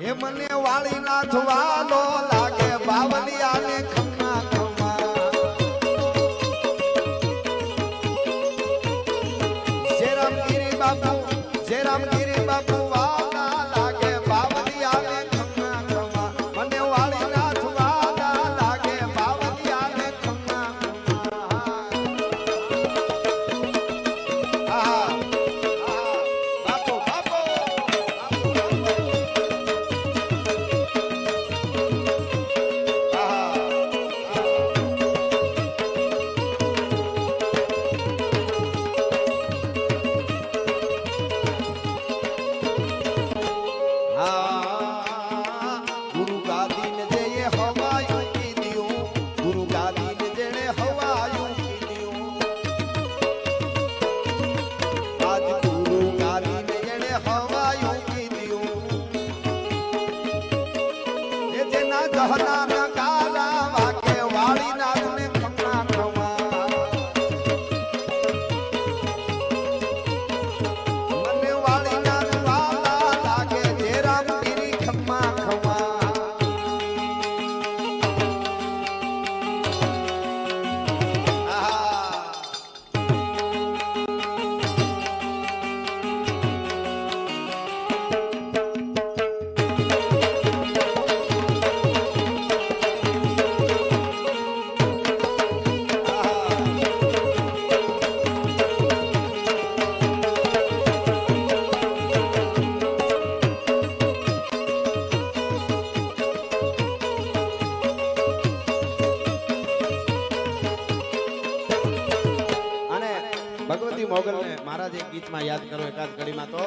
હે મને વાળી નાથવાલો લાગે બાવલિયા ને ખમા ખમા. જય રામગીરી બાપુ જય રામગીરી હલાવ્યા ભગવતી મોગલને મહારાજ એક ગીતમાં યાદ કરો એકાદ ઘડીમાં તો.